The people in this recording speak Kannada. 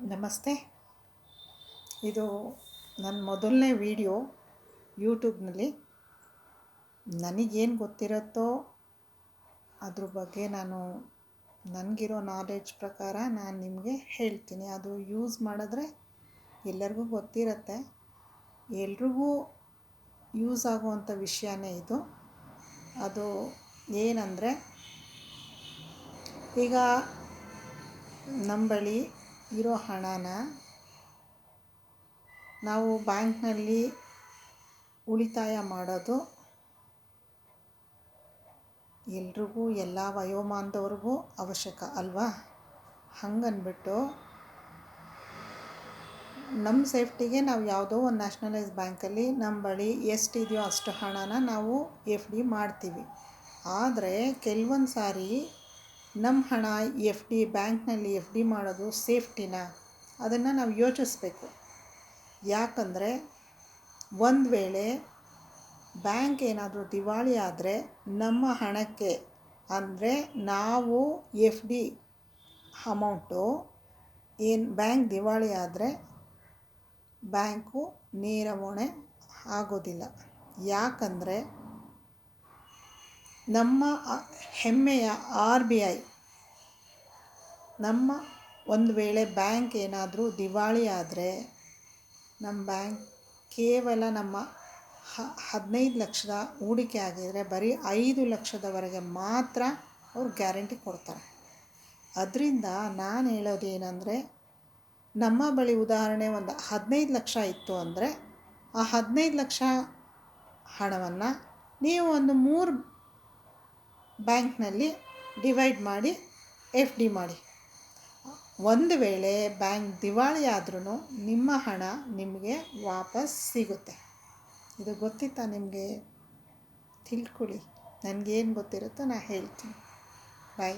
ನಮಸ್ತೆ. ಇದು ನನ್ನ ಮೊದಲನೇ ವಿಡಿಯೋ ಯೂಟ್ಯೂಬ್ನಲ್ಲಿ. ನನಗೇನು ಗೊತ್ತಿರುತ್ತೋ ಅದ್ರ ಬಗ್ಗೆ ನಾನು ನನಗಿರೋ ನಾಲೆಡ್ಜ್ ಪ್ರಕಾರ ನಾನು ನಿಮಗೆ ಹೇಳ್ತೀನಿ. ಅದು ಯೂಸ್ ಮಾಡಿದ್ರೆ ಎಲ್ಲರಿಗೂ ಗೊತ್ತಿರುತ್ತೆ. ಎಲ್ರಿಗೂ ಯೂಸ್ ಆಗುವಂಥ ವಿಷಯನೇ ಇದು. ಅದು ಏನಂದರೆ ಈಗ ನಮ್ಮ ಬಳಿ ಇರೋ ಹಣನ ನಾವು ಬ್ಯಾಂಕ್ನಲ್ಲಿ ಉಳಿತಾಯ ಮಾಡೋದು ಎಲ್ರಿಗೂ, ಎಲ್ಲ ವಯೋಮಾನದವ್ರಿಗೂ ಅವಶ್ಯಕ ಅಲ್ವಾ? ಹಂಗನ್ಬಿಟ್ಟು ನಮ್ಮ ಸೇಫ್ಟಿಗೆ ನಾವು ಯಾವುದೋ ಒಂದು ನ್ಯಾಷನಲೈಸ್ ಬ್ಯಾಂಕಲ್ಲಿ ನಮ್ಮ ಬಳಿ ಎಷ್ಟಿದೆಯೋ ಅಷ್ಟು ಹಣನ ನಾವು ಎಫ್ ಡಿ ಮಾಡ್ತೀವಿ. ಆದರೆ ಕೆಲವೊಂದು ಸಾರಿ ನಮ್ಮ ಹಣ ಎಫ್ ಡಿ, ಬ್ಯಾಂಕ್ನಲ್ಲಿ ಎಫ್ ಡಿ ಮಾಡೋದು ಸೇಫ್ಟಿನಾ? ಅದನ್ನು ನಾವು ಯೋಚಿಸ್ಬೇಕು. ಯಾಕಂದರೆ ಒಂದು ವೇಳೆ ಬ್ಯಾಂಕ್ ಏನಾದರೂ ದಿವಾಳಿ ಆದರೆ ನಮ್ಮ ಹಣಕ್ಕೆ, ಅಂದರೆ ನಾವು ಎಫ್ ಡಿ ಅಮೌಂಟು ಏನು ಬ್ಯಾಂಕ್ ದಿವಾಳಿ ಆದರೆ ಬ್ಯಾಂಕು ನೇರ ಹೊಣೆ ಆಗೋದಿಲ್ಲ. ಯಾಕಂದರೆ ನಮ್ಮ ಹೆಮ್ಮೆಯ ಆರ್ ಬಿ ಐ, ನಮ್ಮ ಒಂದು ವೇಳೆ ಬ್ಯಾಂಕ್ ಏನಾದರೂ ದಿವಾಳಿ ಆದರೆ, ನಮ್ಮ ಬ್ಯಾಂಕ್ ಕೇವಲ ನಮ್ಮ ಹದಿನೈದು ಲಕ್ಷದ ಹೂಡಿಕೆ ಆಗಿದರೆ ಬರೀ ಐದು ಲಕ್ಷದವರೆಗೆ ಮಾತ್ರ ಅವ್ರು ಗ್ಯಾರಂಟಿ ಕೊಡ್ತಾರೆ. ಅದರಿಂದ ನಾನು ಹೇಳೋದೇನೆಂದರೆ ನಮ್ಮ ಬಳಿ ಉದಾಹರಣೆ ಒಂದು ಹದಿನೈದು ಲಕ್ಷ ಇತ್ತು ಅಂದರೆ, ಆ ಹದಿನೈದು ಲಕ್ಷ ಹಣವನ್ನು ನೀವು ಒಂದು ಮೂರು ಬ್ಯಾಂಕ್ನಲ್ಲಿ ಡಿವೈಡ್ ಮಾಡಿ ಎಫ್ ಡಿ ಮಾಡಿ. ಒಂದು ವೇಳೆ ಬ್ಯಾಂಕ್ ದಿವಾಳಿ ಆದ್ರೂ ನಿಮ್ಮ ಹಣ ನಿಮಗೆ ವಾಪಸ್ ಸಿಗುತ್ತೆ. ಇದು ಗೊತ್ತಿತ್ತಾ ನಿಮಗೆ? ತಿಳ್ಕೊಳ್ಳಿ. ನನಗೇನು ಗೊತ್ತಿರುತ್ತೋ ನಾನು ಹೇಳ್ತೀನಿ. ಬಾಯ್